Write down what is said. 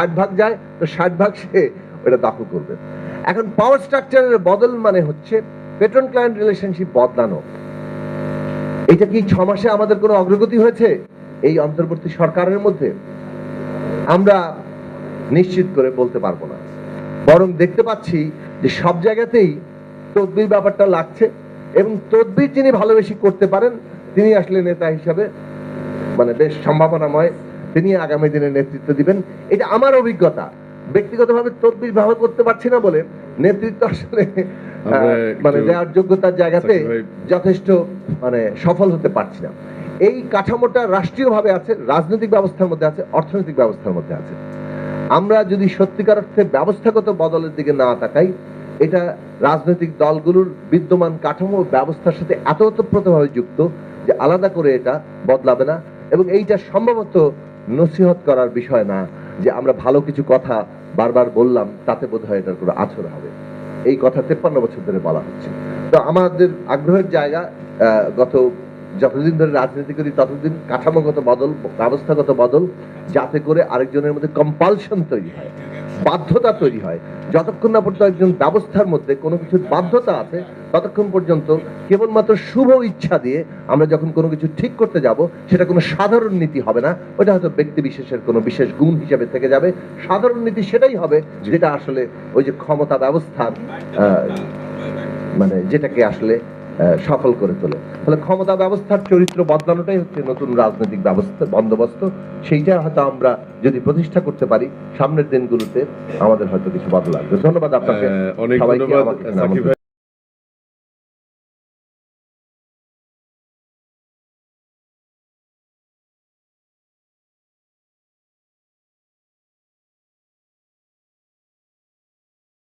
ষাট ভাগ যায়, তো ষাট ভাগ সে ওটা দখল করবে। এখন পাওয়ার স্ট্রাকচারের বদল মানে হচ্ছে পেট্রন ক্লায়েন্ট রিলেশনশিপ বদলানো। এটা কি ছ মাসে আমাদের কোনো অগ্রগতি হয়েছে এই অন্তর্বর্তী সরকারের মধ্যে? আমরা নিশ্চিত করে বলতে পারব না। বরং দেখতে পাচ্ছি যে সব জায়গাতেই তদবির ব্যাপারটা লাগছে এবং তদবির যিনি ভালোবেসে করতে পারেন, তিনি আসলে নেতা হিসাবে মানে বেশ সম্ভাবনাময় তিনি আগামী দিনে নেতৃত্ব দিবেন। এটা আমার অভিজ্ঞতা। ব্যক্তিগতভাবে তদবির ব্যবহার করতে পারছি না বলে নেতৃত্ব আসলে আমরা মানে দেওয়ার যোগ্যতার জায়গাতে যথেষ্ট মানে সফল হতে পারছি না। এই কাঠামোটা রাষ্ট্রীয়ভাবে আছে রাজনৈতিক ব্যবস্থার মধ্যে আছে অর্থনৈতিক ব্যবস্থার মধ্যে আছে। আমরা যদি সত্যিকার অর্থে ব্যবস্থাগত বদলের দিকে না তাকাই এটা রাজনৈতিক দলগুলোর বিদ্যমান কাঠামো ব্যবস্থার সাথে এত ওতপ্রোতভাবে যুক্ত যে আলাদা করে এটা বদলাবে না। এবং এইটা সম্ভবত নসিহত করার বিষয় না যে আমরা ভালো কিছু কথা বারবার বললাম, তাতে বোধ হয় এটার কোনো আছর হবে। এই কথা তেপ্পান্ন বছর ধরে বলা হচ্ছে। তো আমাদের আগ্রহের জায়গা গত যতদিন ধরে রাজনীতি করি, ততদিন কাঠামোগত বদল, ব্যবস্থাগত বদল, যাতে করে আরেকজনের মধ্যে কম্পালশন তৈরি হয়। বাধ্যতা তৈরি হয়। যতক্ষণ না পর্যন্ত একজন ব্যবস্থার মধ্যে কোনো কিছুর বাধ্যতা আছে ততক্ষণ পর্যন্ত কেবলমাত্র শুভ ইচ্ছা দিয়ে আমরা যখন কোনো কিছু ঠিক করতে যাব সেটা কোনো সাধারণ নীতি হবে না। ওটা হয়তো ব্যক্তি বিশেষের কোনো বিশেষ গুণ হিসেবে থেকে যাবে। সাধারণ নীতি সেটাই হবে যেটা আসলে ওই যে ক্ষমতা ব্যবস্থার মানে যেটাকে আসলে সফল করে তোলে। তাহলে ক্ষমতা ব্যবস্থার চরিত্র বদলানোটাই হচ্ছে নতুন রাজনৈতিক ব্যবস্থা বন্দোবস্ত। সেইটা হয়তো আমরা যদি প্রতিষ্ঠা করতে পারি সামনের দিনগুলোতে আমাদের হয়তো কিছু বদল আসবে। ধন্যবাদ আপনাকে। অনেক সবাইকে